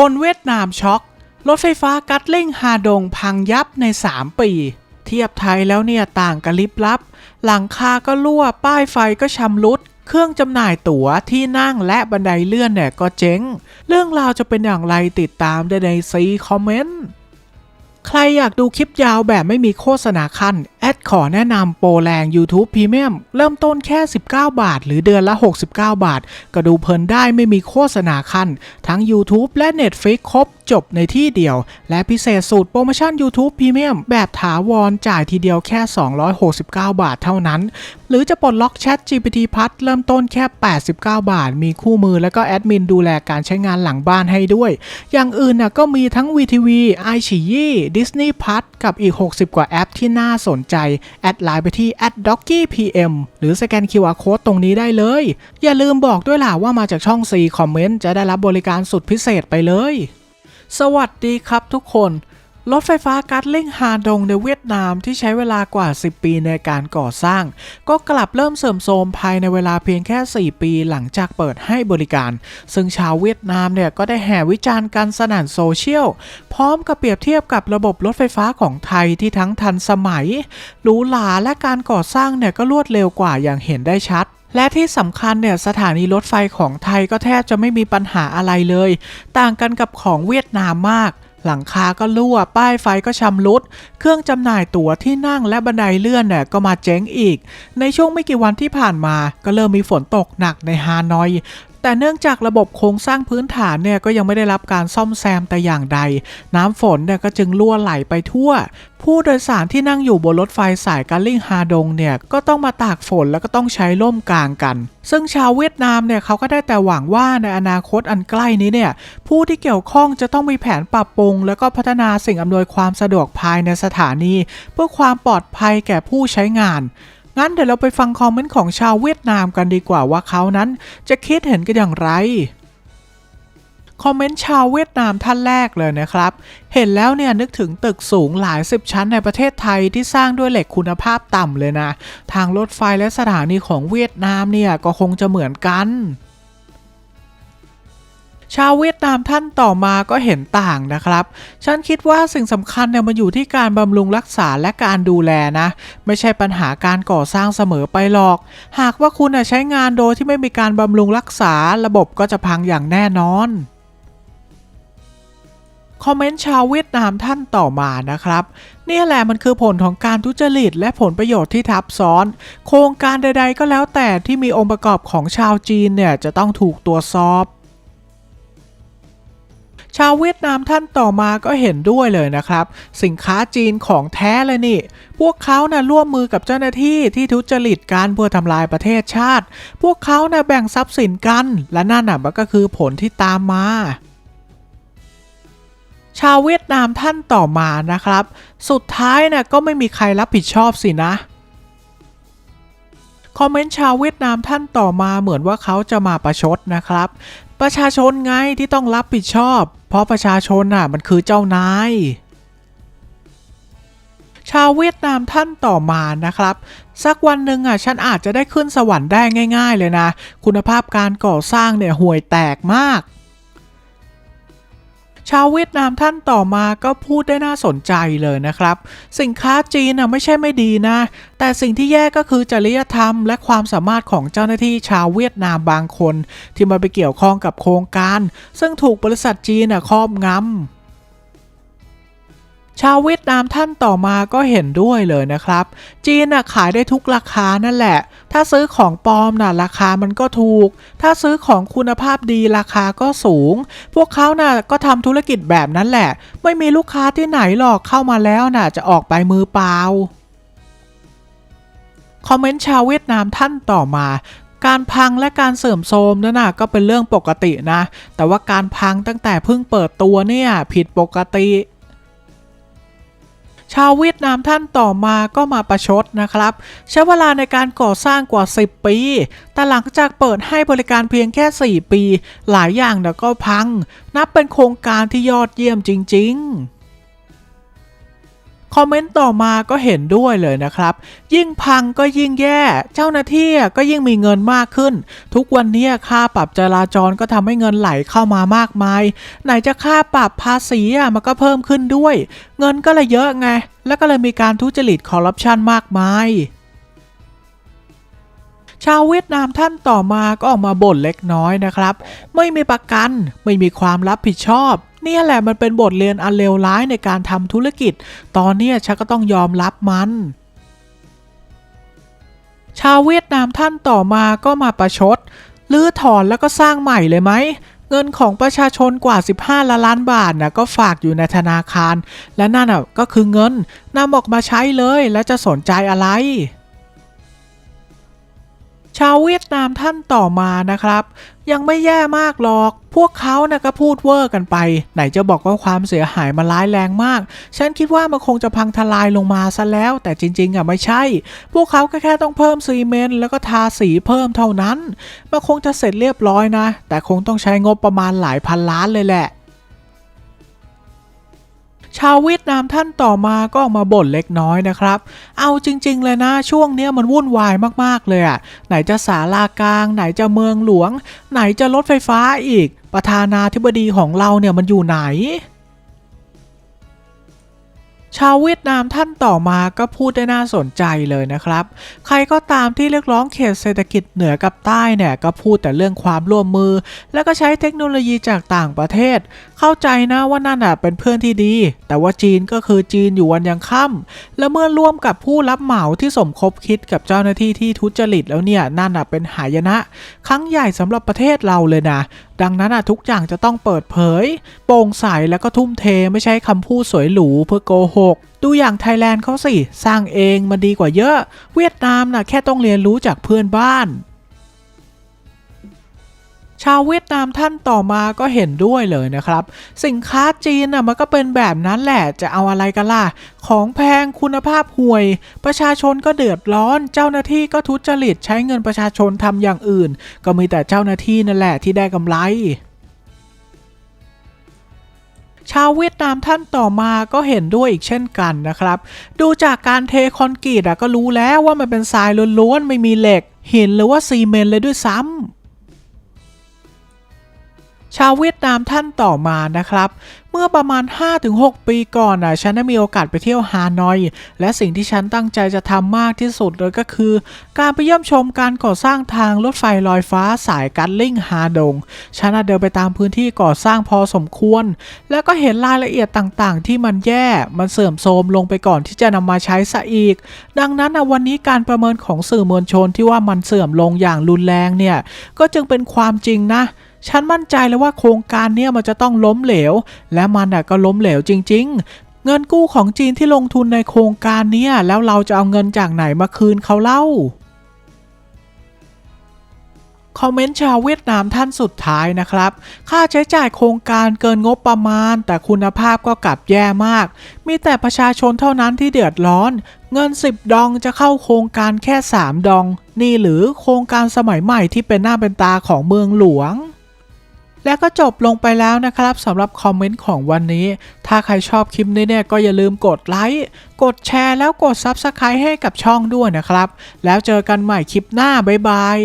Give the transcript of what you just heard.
คนเวียดนามช็อก รถไฟฟ้ากัตลิงฮาดงพังยับใน 3 ปี เทียบไทยแล้วเนี่ยต่างกันลิบลับ หลังคาก็รั่ว ป้ายไฟก็ชำรุด เครื่องจำหน่ายตั๋วที่นั่งและบันไดเลื่อนเนี่ยก็เจ๊ง เรื่องราวจะเป็นอย่างไรติดตามได้ในซีคอมเมนต์ ใครอยากดูคลิปยาวแบบไม่มีโฆษณาขั้น อดขอแนะนำโปรแรง YouTube Premium เริ่มต้นแค่ 19 บาท หรือเดือนละ 69 บาท ก็ดูเพลินได้ไม่มีโฆษณาขั้นทั้ง YouTube และ Netflix ครบจบในที่เดียว และพิเศษสูตรโปรโมชั่น YouTube Premium แบบถาวรจ่ายทีเดียวแค่ 269 บาทเท่านั้น หรือจะปลดล็อกแชท GPT พัทเริ่มต้นแค่ 89 บาท มีคู่มือแล้วก็แอดมินดูแลการใช้งานหลังบ้านให้ด้วย อย่างอื่นน่ะก็มีทั้ง VTV, i อ y i Disney p l u s กับอีก 60 กว่าแอปที่น่าสนใจแอดไลน์ไปที่ d o c k y pm หรือสแกน QR Code ตรงนี้ได้เลย อย่าลืมบอกด้วยล่ะว่ามาจากช่อง C Comment จะได้รับบริการสุดพิเศษไปเลย สวัสดีครับทุกคน รถไฟฟ้าการ์ดลิงฮาดงในเวียดนามที่ใช้เวลากว่า 10 ปีในการก่อสร้าง ก็กลับเริ่มเสื่อมโทรมภายในเวลาเพียงแค่ 4 ปีหลังจากเปิดให้บริการ ซึ่งชาวเวียดนามเนี่ยก็ได้แห่วิจารณ์กันสนั่นโซเชียล พร้อมกับเปรียบเทียบกับระบบรถไฟฟ้าของไทยที่ทั้งทันสมัยหรูหราและการก่อสร้างเนี่ยก็รวดเร็วกว่าอย่างเห็นได้ชัดและที่สำคัญเนี่ยสถานีรถไฟของไทยก็แทบจะไม่มีปัญหาอะไรเลย ต่างกันกับของเวียดนามมาก หลังคาก็รั่ว ป้ายไฟก็ชำรุด เครื่องจำหน่ายตั๋วที่นั่งและบันไดเลื่อนเนี่ยก็มาเจ๊งอีก ในช่วงไม่กี่วันที่ผ่านมาก็เริ่มมีฝนตกหนักในฮานอย แต่เนื่องจากระบบโครงสร้างพื้นฐานเนี่ยก็ยังไม่ได้รับการซ่อมแซมแต่อย่างใด น้ำฝนเนี่ยก็จึงรั่วไหลไปทั่ว ผู้โดยสารที่นั่งอยู่บนรถไฟสายกาลิงฮาดงเนี่ยก็ต้องมาตากฝนแล้วก็ต้องใช้ร่มกลางกัน ซึ่งชาวเวียดนามเนี่ยเขาก็ได้แต่หวังว่าในอนาคตอันใกล้นี้เนี่ยผู้ที่เกี่ยวข้องจะต้องมีแผนปรับปรุง แล้วก็พัฒนาสิ่งอำนวยความสะดวกภายในสถานี เพื่อความปลอดภัยแก่ผู้ใช้งาน งั้นเดี๋ยวเราไปฟังคอมเมนต์ของชาวเวียดนามกันดีกว่าว่าเขานั้นจะคิดเห็นกันอย่างไรคอมเมนต์ชาวเวียดนามท่านแรกเลยนะครับ เห็นแล้วเนี่ยนึกถึงตึกสูงหลายสิบชั้นในประเทศไทยที่สร้างด้วยเหล็กคุณภาพต่ำเลยนะ ทางรถไฟและสถานีของเวียดนามเนี่ยก็คงจะเหมือนกัน ชาวเวียดนามท่านต่อมาก็เห็นต่างนะครับ ฉันคิดว่าสิ่งสำคัญเนี่ยมันอยู่ที่การบำรุงรักษาและการดูแลนะ ไม่ใช่ปัญหาการก่อสร้างเสมอไปหรอก หากว่าคุณน่ะใช้งานโดยที่ไม่มีการบำรุงรักษาระบบก็จะพังอย่างแน่นอนคอมเมนต์ชาวเวียดนามท่านต่อมานะครับเนี่ยแหละมันคือผลของการทุจริตและผลประโยชน์ที่ทับซ้อน โครงการใดๆก็แล้วแต่ที่มีองค์ประกอบของชาวจีนเนี่ยจะต้องถูกตรวจสอบ ชาวเวียดนามท่านต่อมาก็เห็นด้วยเลยนะครับ สินค้าจีนของแท้เลยนี่ พวกเขานะ่ะร่วมมือกับเจ้าหน้าที่ที่ทุจริตการเพื่อทำลายประเทศชาติ พวกเขานะ่ะแบ่งทรัพย์สินกัน และนั่นน่ะมันก็คือผลที่ตามมาชาวเวียดนามท่านต่อมานะครับ สุดท้ายนะ่ะก็ไม่มีใครรับผิดชอบสินะ คอมเมนต์ชาวเวียดนามท่านต่อมาเหมือนว่าเขาจะมาประชดนะครับ ประชาชนไงที่ต้องรับผิดชอบเพราะประชาชนน่ะมันคือเจ้านาย ชาวเวียดนามท่านต่อมานะครับ สักวันหนึ่งอะฉันอาจจะได้ขึ้นสวรรค์ได้ง่าย ๆ เลยนะ คุณภาพการก่อสร้างเนี่ยห่วยแตกมาก ชาวเวียดนามท่านต่อมาก็พูดได้น่าสนใจเลยนะครับ สินค้าจีนน่ะไม่ใช่ไม่ดีนะ แต่สิ่งที่แย่ก็คือจริยธรรม และความสามารถของเจ้าหน้าที่ชาวเวียดนามบางคน ที่มาไปเกี่ยวข้องกับโครงการ ซึ่งถูกบริษัทจีนน่ะครอบงำ ชาวเวียดนามท่านต่อมาก็เห็นด้วยเลยนะครับ จีนน่ะขายได้ทุกราคานั่นแหละ ถ้าซื้อของปลอมน่ะราคามันก็ถูก ถ้าซื้อของคุณภาพดีราคาก็สูง พวกเขาน่ะก็ทำธุรกิจแบบนั้นแหละ ไม่มีลูกค้าที่ไหนหรอกเข้ามาแล้วน่ะจะออกไปมือเปล่า คอมเมนต์ชาวเวียดนามท่านต่อมาการพังและการเสื่อมโทรมนั่นน่ะก็เป็นเรื่องปกตินะ แต่ว่าการพังตั้งแต่เพิ่งเปิดตัวเนี่ยผิดปกติ ชาวเวียดนามท่านต่อมาก็มาประชดนะครับ ใช้เวลาในการก่อสร้างกว่า 10 ปี แต่หลังจากเปิดให้บริการเพียงแค่ 4 ปี หลายอย่างเนี่ยก็พัง นับเป็นโครงการที่ยอดเยี่ยมจริง ๆ คอมเมนต์ต่อมาก็เห็นด้วยเลยนะครับ ยิ่งพังก็ยิ่งแย่ เจ้าหน้าที่ก็ยิ่งมีเงินมากขึ้น ทุกวันนี้ค่าปรับจราจรก็ทำให้เงินไหลเข้ามามากมาย ไหนจะค่าปรับภาษีอะมันก็เพิ่มขึ้นด้วย เงินก็เลยเยอะไง แล้วก็เลยมีการทุจริตคอร์รัปชันมากมายชาวเวียดนามท่านต่อมาก็ออกมาบ่นเล็กน้อยนะครับ ไม่มีประกัน ไม่มีความรับผิดชอบ เนี่ยแหละมันเป็นบทเรียนอันเลวร้ายในการทำธุรกิจ ตอนนี้ฉันก็ต้องยอมรับมันชาวเวียดนามท่านต่อมาก็มาประชดลื้อถอนแล้วก็สร้างใหม่เลยไหม เงินของประชาชนกว่า 15 ล้านล้านบาทนะก็ฝากอยู่ในธนาคาร และนั่นอะก็คือเงินนำออกมาใช้เลยแล้วจะสนใจอะไร ชาวเวียดนามท่านต่อมานะครับ ยังไม่แย่มากหรอก พวกเขานะก็พูดเวอร์กันไป ไหนจะบอกว่าความเสียหายมันร้ายแรงมาก ฉันคิดว่ามันคงจะพังทลายลงมาซะแล้ว แต่จริงๆอะไม่ใช่ พวกเขาก็แค่ต้องเพิ่มซีเมนต์แล้วก็ทาสีเพิ่มเท่านั้น มันคงจะเสร็จเรียบร้อยนะ แต่คงต้องใช้งบประมาณหลายพันล้านเลยแหละ ชาวเวียดนามท่านต่อมาก็ออกมาบ่นเล็กน้อยนะครับ เอาจริง ๆ เลยนะช่วงเนี้ยมันวุ่นวายมากๆเลยอะ่ะไหนจะสาลากลาง ไหนจะเมืองหลวง ไหนจะรถไฟฟ้าอีก ประธานาธิบดีของเราเนี่ยมันอยู่ไหนชาวเวียดนามท่านต่อมาก็พูดได้น่าสนใจเลยนะครับ ใครก็ตามที่เรียกร้องเขตเศรษฐกิจเหนือกับใต้เนี่ยก็พูดแต่เรื่องความร่วมมือ แล้วก็ใช้เทคโนโลยีจากต่างประเทศเข้าใจนะว่านั่นอะเป็นเพื่อนที่ดี แต่ว่าจีนก็คือจีนอยู่วันยังค่ำและเมื่อร่วมกับผู้รับเหมาที่สมคบคิดกับเจ้าหน้าที่ที่ทุจริตแล้วเนี่ยนั่นอะเป็นหายนะ ครั้งใหญ่สำหรับประเทศเราเลยนะดังนั้นอะทุกอย่างจะต้องเปิดเผย โปร่งใสแล้วก็ทุ่มเทไม่ใช่คำพูดสวยหรูเพื่อโกหก ดูอย่างไทยแลนด์เขาสิ สร้างเองมันดีกว่าเยอะ เวียดนามน่ะแค่ต้องเรียนรู้จากเพื่อนบ้าน ชาวเวียดนามท่านต่อมาก็เห็นด้วยเลยนะครับ สินค้าจีนน่ะมันก็เป็นแบบนั้นแหละจะเอาอะไรกันล่ะ ของแพงคุณภาพห่วย ประชาชนก็เดือดร้อน เจ้าหน้าที่ก็ทุจริตใช้เงินประชาชนทำอย่างอื่น ก็มีแต่เจ้าหน้าที่นั่นแหละที่ได้กำไรชาวเวียดนามท่านต่อมาก็เห็นด้วยอีกเช่นกันนะครับ ดูจากการเทคอนกรีตอะก็รู้แล้วว่ามันเป็นทรายล้วนๆไม่มีเหล็ก หินหรือว่าซีเมนต์เลยด้วยซ้ำ ชาวเวียดนามท่านต่อมานะครับ เมื่อประมาณ 5-6 ปีก่อนน่ะฉันได้มีโอกาสไปเที่ยวฮานอย และสิ่งที่ฉันตั้งใจจะทำมากที่สุดเลยก็คือ การไปเยี่ยมชมการก่อสร้างทางรถไฟลอยฟ้าสายกัตลิงฮาดง ฉันเดินไปตามพื้นที่ก่อสร้างพอสมควร แล้วก็เห็นรายละเอียดต่างๆ ที่มันแย่ มันเสื่อมโทรมลงไปก่อนที่จะนำมาใช้ซะอีก ดังนั้นนะวันนี้การประเมินของสื่อมวลชนที่ว่ามันเสื่อมลงอย่างรุนแรงเนี่ยก็จึงเป็นความจริงนะ ฉันมั่นใจเลยว่าโครงการเนี้ยมันจะต้องล้มเหลว และมันก็ล้มเหลวจริง ๆ เงินกู้ของจีนที่ลงทุนในโครงการเนี้ยแล้วเราจะเอาเงินจากไหนมาคืนเขาเล่าคอมเมนต์ชาวเวียดนามท่านสุดท้ายนะครับ ค่าใช้จ่ายโครงการเกินงบประมาณ แต่คุณภาพก็กลับแย่มาก มีแต่ประชาชนเท่านั้นที่เดือดร้อน เงิน 10 ดองจะเข้าโครงการแค่ 3 ดอง นี่หรือโครงการสมัยใหม่ที่เป็นหน้าเป็นตาของเมืองหลวง และก็จบลงไปแล้วนะครับสำหรับคอมเมนต์ของวันนี้ ถ้าใครชอบคลิปนี้เนี่ยก็อย่าลืมกดไลค์ กดแชร์แล้วกด Subscribe ให้กับช่องด้วยนะครับ แล้วเจอกันใหม่คลิปหน้า บ๊ายบาย